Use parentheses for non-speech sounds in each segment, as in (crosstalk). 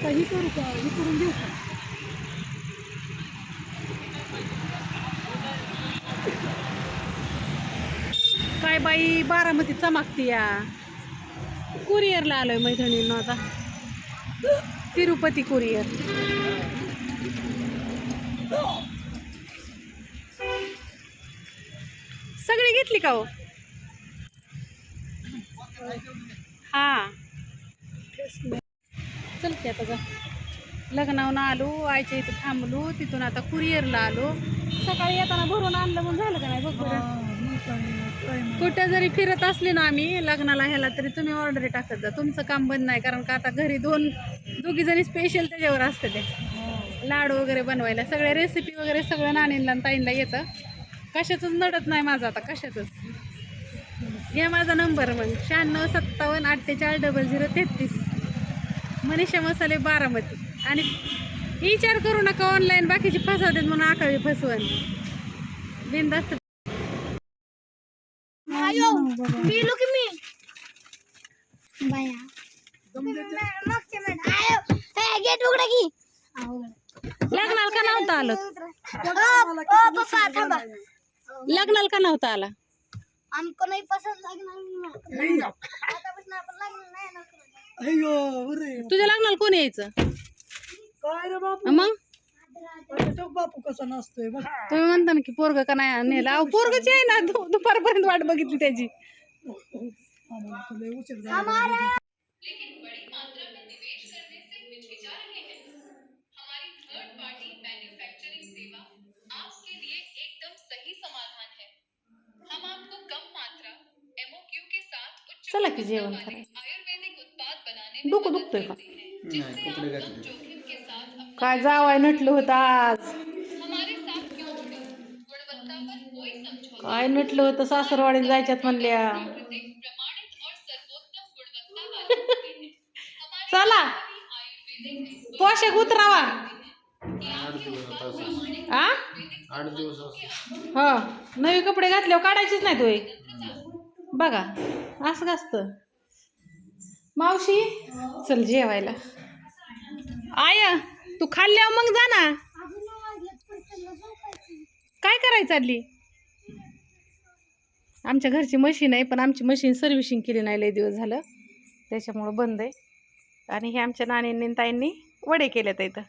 आता ही करू का? ही करून देऊ का? काय बाई बारामती चमकती या. कुरिअरला आलोय मैत्रिणींना आता. तिरुपती कुरिअर. सगळी घेतली का हो? हा. चल की आता जा. लग्नावरून आलो आईच्या इथं थांबलो तिथून आता कुरिअरला आलो. सकाळी येताना भरून आणलं मग झालं का नाही बघ बरं. कुठं जरी फिरत असले ना आम्ही लग्नाला ह्याला तरी तुम्ही ऑर्डर टाकत जा. तुमचं काम बंद नाही कारण का आता घरी दोन दोघी जणी स्पेशल त्याच्यावर असते ते. लाडू वगैरे बनवायला. सगळ्या रेसिपी वगैरे सगळं नाणींना ताईंना येतं. कशाचंच नडत नाही माझं आता कशाचंच. घ्या माझा नंबर मग. शहाण्णव सत्तावन्न अठ्ठेचाळीस डबल झिरो तेहतीस. मनीषा मसाले बारामती. आणि विचार करू नका ऑनलाईन बाकीची फसवतात म्हणून आकावी फसवण. पिलो की मी गेट उघडा की लग्नाला का नव्हता आलं? लग्नाला का नव्हता आला? आमको नाही आपण लग्न. अय्यो अरे तुझ्या लग्नाला कोण यायचं? काय रे बापू? मग? आता तो बापू कसा नसतोय बघ. तुम्ही म्हणता ना की पोरग का नाही नेला अहो पोरगच आहे ना. दु- दुपारपर्यंत वाट बघितली त्याची. आम्हाला तुला उशीर झाला लेकिन बड़ी मात्रा में निवेश करने से हिचकिचा रहे हैं हमारी थर्ड पार्टी मैन्युफैक्चरिंग सेवा आपके लिए एकदम सही समाधान है हम आपको कम मात्रा एमओक्यू के साथ उच्च चला की गुणवत्ता जेवण वाले डोकं दुखतंय का? हैं काय जावाय नटलं होतं आज. क्यों नटलं होतं? सासरवाडीला जायच्यात म्हणल्या. हैं। चला. पोशाख उतरावा. आ? आठ दिवस असतो हो. नवे कपडे घातल्यावर काढायचीच नाही तू बघा असं का असतं? मावशी? चल जेवायला. आय तू खाल्ल्यावर मग जा ना. काय करायचं आली आमच्या घरची मशीन आहे पण आमची मशीन सर्व्हिसिंग केली नाही लय दिवस झालं. त्याच्यामुळं बंद आहे. आणि हे आमच्या नानींनी ताईंनी वडे केलेत इथं.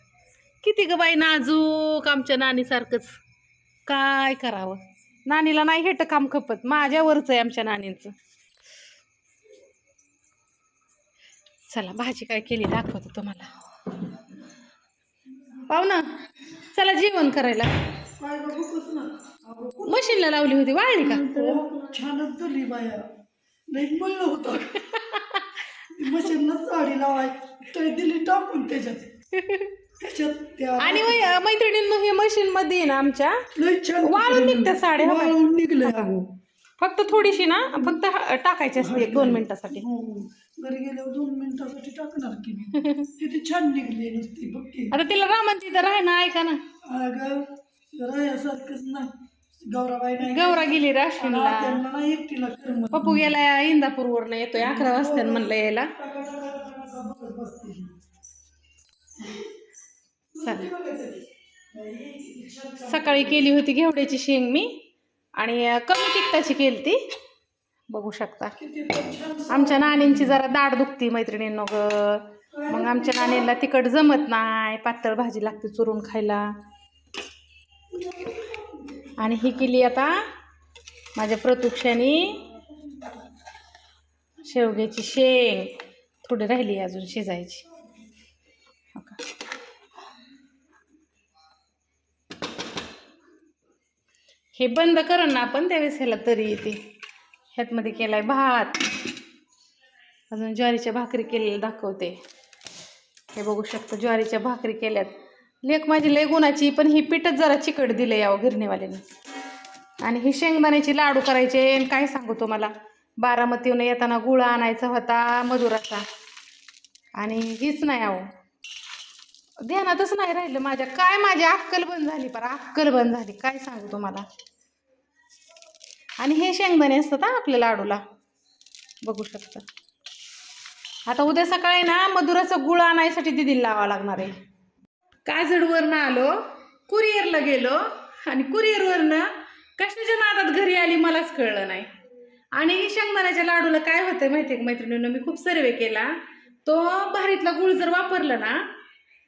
किती ग बाई नाजूक आमच्या नानीसारखंच. काय करावं? नानीला नाही हेट काम खपत. माझ्यावरच आहे आमच्या नानींचं. चला भाजी काय केली दाखवतो तुम्हाला. पाहुणं चला जेवण करायला. ना मशीनला लावली होती वाळली का? छानच झाली बाया नाही म्हणलं होतं मशीनला साडी लावाय तर दिली टाकून त्याच्यात त्याच्यात त्या आणि मैत्रिणींनो हे मशीन मध्ये ना आमच्या. वाळून निघतात साड्या. वाळून निघले अगो. फक्त थोडीशी ना फक्त हा- टाकायची असते एक दोन मिनिटासाठी. हो घरी गेल्यावर दोन मिनिटासाठी टाकणार की मी. किती छान निघली नुसती बघ की. आता तिला रामन तिथं राह ना ऐका ना. अगं रायासारखंच ना गौराबाई नाही. गौरा गेली राशीनला हा, त्यांना नाही एकटीला करमत. पप्पू गेला येतोय अकरा वाजता म्हणलं यायला. बघत बसते. चला. सकाळी केली होती घेवड्याची शेंग मी. आणि कमी तिखटाची केली ती बघू शकता. आमच्या नानींची जरा दाढ दुखती मैत्रिणींनो ग. मग आमच्या नानीला तिखट जमत नाही. पातळ भाजी लागते चुरून खायला. आणि ही केली आता माझ्या प्रतुक्षाने शेवग्याची शेंग. थोडी राहिली अजून शिजायची. हे बंद करून ना आपण त्यावेळेस ह्याला तरी येते. ह्यातमध्ये केला आहे भात. अजून ज्वारीच्या भाकरी केलेल्या दाखवते. हे बघू शकता ज्वारीच्या भाकरी केल्यात. लेख माझी लय गुणाची पण ही पीठच जरा चिकट दिलं यावं गिरणीवाल्याने. आणि ही शेंगदाण्याची लाडू करायचे आणि काय सांगू तुम्हाला? बारामतीहून येताना गुळ आणायचा होता मधुराचा आणि हीच नाही आहो. ध्यानातच नाही राहिलं माझ्या. काय माझी अक्कल बंद झाली पर अक्कल बंद झाली. काय सांगू तुम्हाला? आणि हे शेंगदाणे असतात हा आपल्या लाडूला. बघू शकता. आता उद्या सकाळी ना मधुराचं गुळ आणायसाठी दिदीला लावा लागणार आहे. काजडवरनं आलो कुरिअरला गेलो आणि कुरिअरवरनं कशाच्या नादात घरी आली मलाच कळलं नाही. आणि शेंगदाण्याच्या लाडूला काय होतं माहिती आहे का मैत्रिणीनं? मी खूप सर्वे केला. तो भारीतला गुळ जर वापरला ना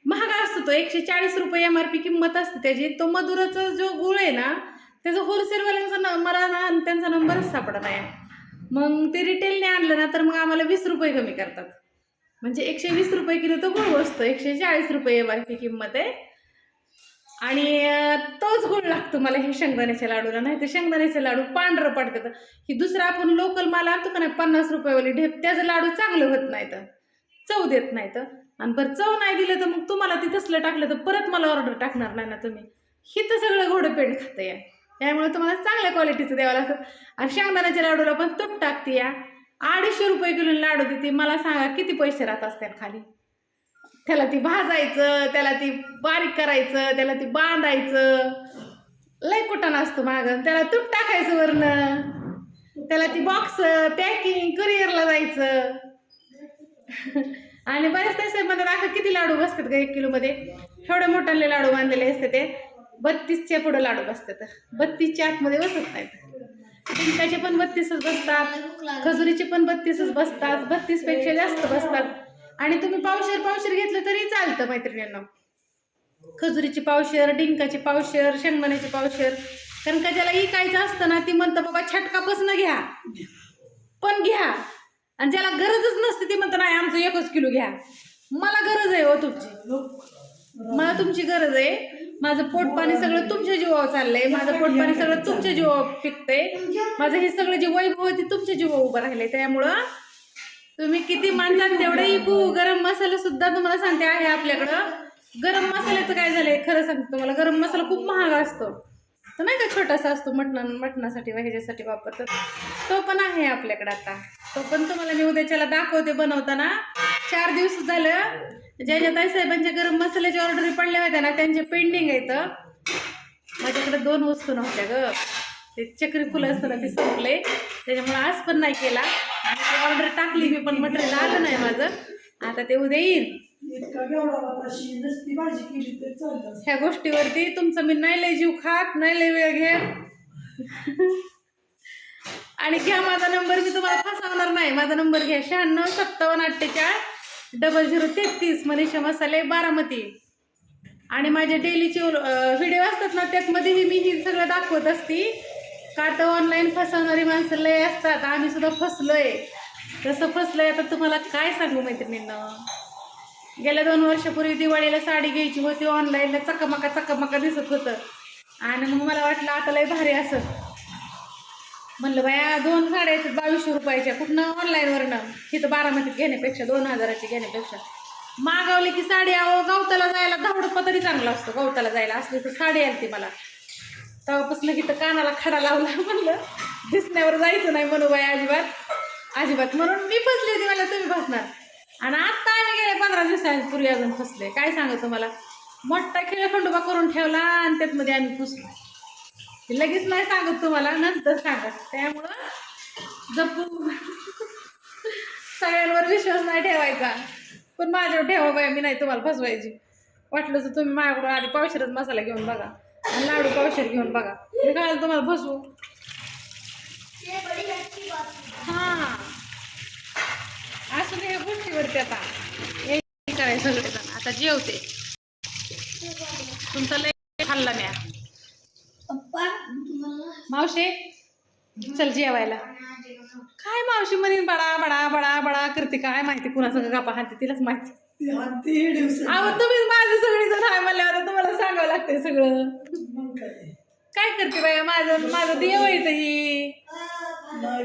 महाग असतो तो एकशे चाळीस रुपये एम आर पी किंमत असते त्याची. तो मधुराचा जो गुळ आहे ना त्याचा होलसेलवाल्यांचा न मला ना त्यांचा नंबरच सापडा नाही. मग ते रिटेलने आणलं ना तर मग आम्हाला वीस रुपये कमी करतात. म्हणजे एकशे वीस रुपये किलो तो गुळ बसतो एकशे चाळीस रुपये एम आर पी किंमत आहे. आणि तोच गुळ लागतो मला हे शेंगदाण्याच्या लाडूला नाही तर शेंगदाण्याचे लाडू पांढरं पडतात. ही दुसरं आपण लोकल माल आणतो का नाही पन्नास रुपयेवाली ढेप त्याचं लाडू चांगलं होत नाही तर. चव देत नाही तर. आणि बरं चव नाही दिलं तर मग तुम्हाला ते तसलं टाकलं तर परत मला ऑर्डर टाकणार नाही ना तुम्ही. ही तर सगळं घोडं पेंड खातं या त्यामुळे तुम्हाला चांगल्या क्वालिटीचं द्यावं लागतं. आणि शेंगदाण्याच्या लाडूला पण तूप टाकते या. अडीचशे रुपये किलो लाडू देते. मला सांगा किती पैसे राहत असतात खाली? त्याला ती भाजायचं त्याला ती बारीक करायचं त्याला ती बांधायचं. लय कुठं असतो माग. त्याला तूप टाकायचं वरनं. त्याला ती बॉक्स पॅकिंग करिअरला जायचं. आणि बरेच तसे म्हणतात दाखव किती लाडू बसतात का एक किलोमध्ये? एवढे मोठाले लाडू बांधलेले असते ते. बत्तीसच्या पुढं लाडू बसतात. बत्तीसच्या आतमध्ये बसत नाहीत. डिंकाचे पण बत्तीसच बसतात. खजुरीचे पण बत्तीसच बसतात. बत्तीसपेक्षा जास्त बसतात. आणि तुम्ही पावशेर पावशेर घेतलं तरी चालतं मैत्रिणींना. खजुरीची पावशेर डिंकाची पावशेर शेंगदाण्याची पावशेर. कारण का ज्याला इकायचं असतं ना ती म्हणतं बाबा छटकापासून घ्या. पण घ्या. आणि ज्याला गरजच नसते ती म्हणतं नाही आमचं एकच किलो घ्या. मला गरज आहे हो तुमची. मला तुमची गरज आहे. माझं पोटपाणी सगळं तुमच्या जीवावर चाललंय. माझं पोटपाणी सगळं तुमच्या जीवावर पिकतंय. माझं हे सगळं जे वैभव आहे ते तुमच्या जीवावर उभं राहिलंय. त्यामुळं तुम्ही किती मानतात तेवढं इकू. गरम मसाला सुद्धा तुम्हाला सांगते आहे आपल्याकडं. गरम मसाल्याचं काय झालंय? खरं सांगते तुम्हाला गरम मसाला खूप महाग असतो. तर नाही का छोटासा असतो मटण मटणासाठी व ह्याच्यासाठी वापरतो तो पण आहे आपल्याकडे आता. तो पण तुम्हाला मी उद्याच्याला दाखवते बनवताना. चार दिवस झालं. ज्या ज्या ताईसाहेबांच्या गरम मसाल्याची ऑर्डरी पडल्या होत्या ना त्यांचे पेंडिंग आहेत. माझ्याकडे दोन वस्तू नव्हत्या ग. ते चक्री फुलं असतं ना ते संपले. त्याच्यामुळे आज पण नाही केला. आणि ते ऑर्डर टाकली मी पण मटेरियल आलं नाही माझं. आता ते उद्या येईल. इतका नसती भाजी केली तर चालतं. ह्या गोष्टीवरती तुमचं मी नाही लय जीव खात नाही लय वेळ घेत. आणि घ्या माझा नंबर मी तुम्हाला फसवणार नाही. माझा नंबर घ्या शहाण्णव सत्तावन्न अठ्ठेचाळीस डबल झिरो तेहतीस मनीषा मसाले बारामती. आणि माझे डेलीचे व्हिडिओ असतात ना त्यातमध्येही मी ही सगळं दाखवत असती. का तर ऑनलाईन फसवणारी माणसं लय असतात. आम्ही सुद्धा फसलोय. तसं फसलोय आता तुम्हाला काय सांगू मैत्रिणींना? गेल्या दोन वर्षापूर्वी दिवाळीला साडी घ्यायची होती ऑनलाईनला चकमका चकमका दिसत होतं. आणि मग मला वाटलं आता लय भारी असं. म्हणलं बाया दोन साड्या आहेत बावीसशे रुपयाच्या. कुठनं? ऑनलाईनवरनं इथं बारामतीत घेण्यापेक्षा दोन हजाराची घेण्यापेक्षा. मागवली की साडी अहो गवताला जायला धावडप्पा तरी चांगला असतो गवताला जायला. असली तर साडी आली ती मला. तेव्हापासून इथं कानाला खडा लावला. (laughs) म्हणलं दिसण्यावर जायचं नाही म्हणू बाई अजिबात. अजिबात म्हणून मी फसली होती मला तुम्ही फसणार. आणि आत्ता आम्ही गेले पंधरा दिवसांपूर्वी अजून फसले. काय सांगू तुम्हाला? मोठा खेळ खंडोबा करून ठेवला आणि त्यातमध्ये आम्ही फसलो हे लगेच नाही सांगत तुम्हाला नंतर सांगत त्यामुळं जपून सगळ्यांवर विश्वास नाही ठेवायचा. पण माझ्यावर ठेवा बाय मी नाही तुम्हाला फसवायची. वाटलं तर तुम्ही माझ्याकडून आधी पावशेरच मसाला घेऊन बघा. आणि लाडू पावशेर घेऊन बघा. मी काय तुम्हाला फसवू? हां. असू दे गोष्टीवरती आता. करायचं सगळेजण आता जेवते. तुमचा लय खाल्ला म्या. मावशे चल जेवायला. काय मावशी म्हणे बडा बडा बडा बडा करते काय माहिती कुणाचं गप्पा हाती तिलाच माहिती. ती हाती दिवस अहो तुम्हीच माझे सगळी जण आहे म्हणल्यावर तुम्हाला सांगावं लागतंय सगळं. काय करते बाया माझं माझं देव आहे इथं ही. नाही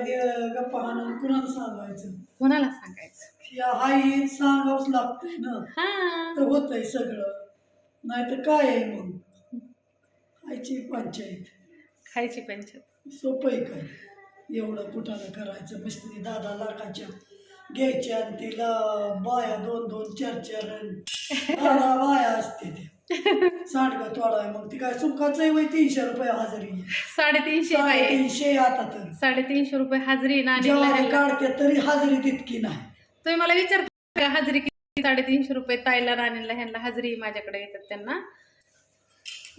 गप्पा हाणून कुणाला सांगायचं? कोणाला सांगायचं? या हाई सांगावंच लागतंय ना. हा. तर होतंय सगळं. नाही तर काय आहे मग? आईची पंचायत. खायची पंचायत. सोपं आहे काय? एवढं कुठानं करायचं? मिस्त्री दहा दहा लाखाच्या घ्यायच्या आणि तिला बाया दोन दोन चार चार आणि दहा दहा बाया असते ते (laughs) सांडगं तोडाय मग ती काय सुखाचं आहे वय? तीनशे रुपये हजेरी. साडेतीनशे बाई तीनशे आता तर. साडेतीनशे रुपये हाजरी ना आणि जेव्हा काढते तरी हजेरी तितकी नाही. तुम्ही मला विचारता का हजरी किती? साडेतीनशे रुपये ताईला राणीला ह्यांना हजरी माझ्याकडे येतात त्यांना.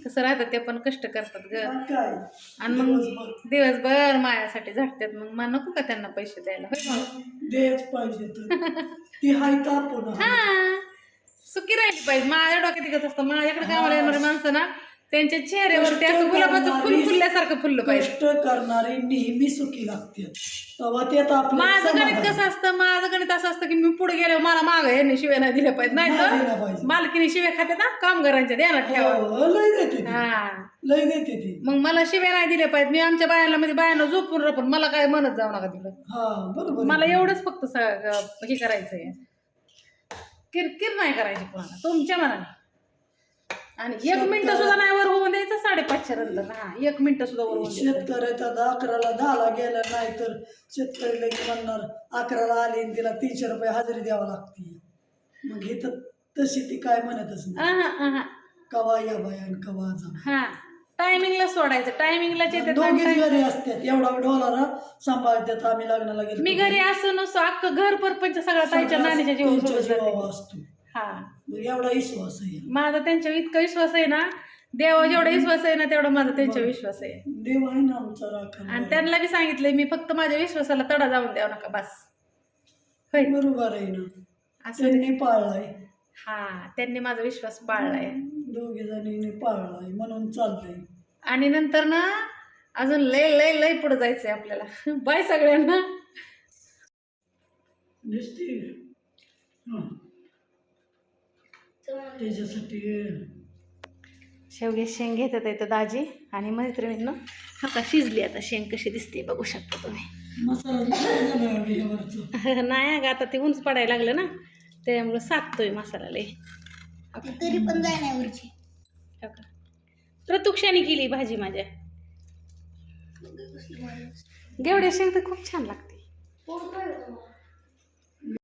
कसं राहतात ते पण कष्ट करतात ग. मग काय? आणि मग दिवसभर. दिवसभर मायासाठी झटतात मग मग नको का त्यांना पैसे द्यायला? होय मग देच पाहिजे तर. ती हाय तापून हा. सुखी राहिली पाहिजे. माझ्या डोक्यात एकच असतं. माझ्याकडे कामाला येणारे माणसं ना त्यांच्या चेहऱ्यावरती असं गुलाबाचं फुल फुलल्यासारखं फुललं पाहिजे. कष्ट करणारे नेहमी सुखी लागते. तेव्हा ते आता आपलं माझं गणित. कसं असतं? माझं गणित असं असतं की मी पुढे गेल्यावर मला माग यांनी शिव्या नाही दिल्या पाहिजे नाही तर पाहिजे. मालकीने शिव्या खाते ना कामगारांच्या द्यायला ठेवा. हो, लय देते ती. हा. लय देते ती. मग मला शिव्या नाही दिल्या पाहिजे मी आमच्या बायांना मध्ये बायांना झोपून राहून मला काय म्हणत जाऊ नका तिकडं. हा बरोबर मला. एवढंच फक्त स- हे करायचंय. किरकिर नाही करायची कोणाला तुमच्या मनाने. आणि एक मिनिट सुद्धा नाही वर होऊन द्यायचं साडेपाचशे नंतर. हा एक मिनिट सुद्धा वर होऊन शेतकऱ्याचा आता अकराला दहाला गेला नाही तर शेतकरी लगेच म्हणणार अकराला आली आणि तिला तीनशे रुपये हजेरी द्यावं लागते. मग हे तर तशी ती काय म्हणतच नाही. कवा या बायान कवा जा. हा. टायमिंगला सोडायचं. दोघीच घरी असतात. एवढा डॉलर सांभाळतात आम्ही लग्नाला गेलो मी घरी असं नसतो. अख्खं घर परपंच सगळा ताईच्या नानीच्या जीवन असतो. हा. एवढा विश्वास आहे. माझा त्यांच्यावर इतका विश्वास आहे ना देवा जेवढा विश्वास आहे ना तेवढा माझा त्यांच्यावर विश्वास आहे. देव आहे ना आमचा आणि त्यांना बी सांगितलंय मी फक्त माझ्या विश्वासाला तडा जाऊन द्यावं नका बस. होय. बरोबर आहे ना. त्यांनी पाळलाय. हा त्यांनी माझा विश्वास पाळलाय. दोघी जणींनी पाळलाय. म्हणून चाललंय. आणि नंतर ना अजून लय लय लय पुढे जायचंय आपल्याला. बाय सगळ्यांना. हं. त्याच्यासाठी शेवगे शेंग घेतात येतं दाजी आणि मैत्रिणींना. आता शिजली आता शेंग कशी दिसते बघू शकता तुम्ही. नाही अगं आता ते उंच पडायला लागलं ना त्यामुळं साकतोय मसाला लय. तरी पण जाय नाही हो? प्रतुक्षाने केली भाजी माझ्या. घेवड्या शेंग तर खूप छान लागते.